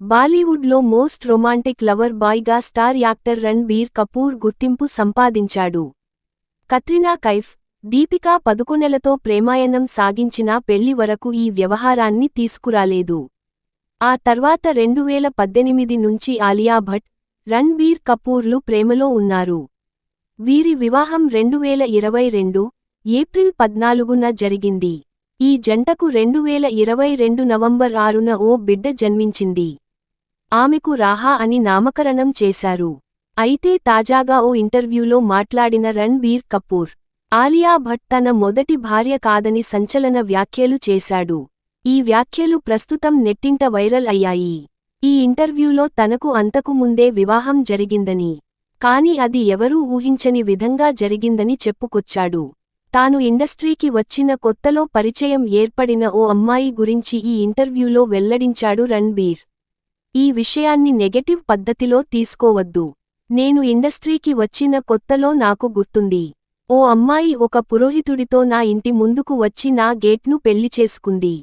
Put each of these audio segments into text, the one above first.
బాలీవుడ్లో most romantic lover బాయ్గా star actor Ranbir Kapoor గుర్తింపు సంపాదించాడు. కత్రినా కైఫ్ దీపికా పదుకొనెలతో ప్రేమాయణం సాగించినా పెళ్ళి వరకు ఈ వ్యవహారాన్ని తీసుకురాలేదు. ఆ తర్వాత రెండువేల పద్దెనిమిది నుంచి ఆలియా భట్ రణ్ బీర్ కపూర్లు ప్రేమలో ఉన్నారు. వీరి వివాహం రెండువేల ఇరవై రెండు ఏప్రిల్ పద్నాలుగున జరిగింది. ఈ జంటకు రెండువేల ఇరవై రెండు నవంబర్ ఆరున ఓ బిడ్డ జన్మించింది. ఆమెకు రాహా అని నామకరణం చేశారు. అయితే తాజాగా ఓ ఇంటర్వ్యూలో మాట్లాడిన రణ్బీర్ కపూర్ ఆలియా భట్ తన మొదటి భార్య కాదని సంచలన వ్యాఖ్యలు చేశాడు. ఈ వ్యాఖ్యలు ప్రస్తుతం నెట్టింట వైరల్ అయ్యాయి. ఈ ఇంటర్వ్యూలో తనకు అంతకు ముందే వివాహం జరిగిందని కాని అది ఎవరూ ఊహించని విధంగా జరిగిందని చెప్పుకొచ్చాడు. తాను ఇండస్ట్రీకి వచ్చిన కొత్తలో పరిచయం ఏర్పడిన ఓ అమ్మాయి గురించి ఈ ఇంటర్వ్యూలో వెల్లడించాడు రణ్బీర్. ఈ విషయాన్ని నెగటివ్ పద్ధతిలో తీసుకోవద్దు. నేను ఇండస్ట్రీకి వచ్చిన కొత్తలో నాకు గుర్తుంది. ఓ అమ్మాయి ఒక పురోహితుడితో నా ఇంటి ముందుకు వచ్చి నా గేట్ను పెళ్ళి చేసుకుంది.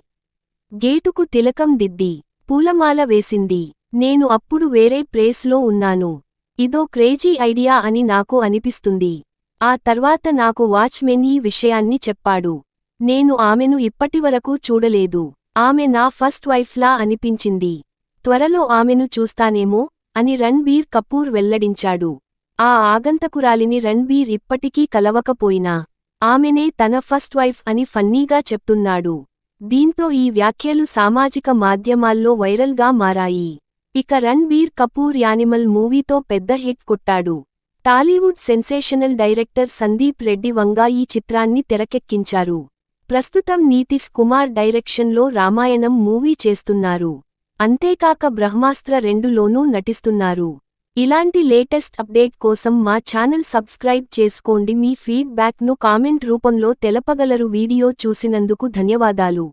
గేటుకు తిలకం దిద్ది పూలమాల వేసింది. నేను అప్పుడు వేరే ప్లేస్లో ఉన్నాను. ఇదో క్రేజీ ఐడియా అని నాకు అనిపిస్తుంది. ఆ తర్వాత నాకు వాచ్మెన్ ఈ విషయాన్ని చెప్పాడు. నేను ఆమెను ఇప్పటివరకు చూడలేదు. ఆమె నా ఫస్ట్ వైఫ్లా అనిపించింది. త్వరలో ఆమెను చూస్తానేమో అని రణ్బీర్ కపూర్ వెల్లడించాడు. ఆ ఆగంతకురాలిని రణ్బీర్ ఇప్పటికీ కలవకపోయినా ఆమెనే తన ఫస్ట్ వైఫ్ అని ఫన్నీగా చెప్తున్నాడు. దీంతో ఈ వ్యాఖ్యలు సామాజిక మాధ్యమాల్లో వైరల్గా మారాయి. ఇక రణ్బీర్ కపూర్ యానిమల్ మూవీతో పెద్ద హిట్ కొట్టాడు. టాలీవుడ్ సెన్సేషనల్ డైరెక్టర్ సందీప్ రెడ్డి వంగా ఈ చిత్రాన్ని తెరకెక్కించారు. ప్రస్తుతం నీతిష్ కుమార్ డైరెక్షన్లో రామాయణం మూవీ చేస్తున్నారు. అంతేకాక బ్రహ్మాస్త్ర రెండులోనూ నటిస్తున్నారు. ఇలాంటి లేటెస్ట్ అప్డేట్ కోసం మా ఛానల్ సబ్స్క్రైబ్ చేసుకోండి. మీ ఫీడ్బ్యాక్ను కామెంట్ రూపంలో తెలపగలరు. వీడియో చూసినందుకు ధన్యవాదాలు.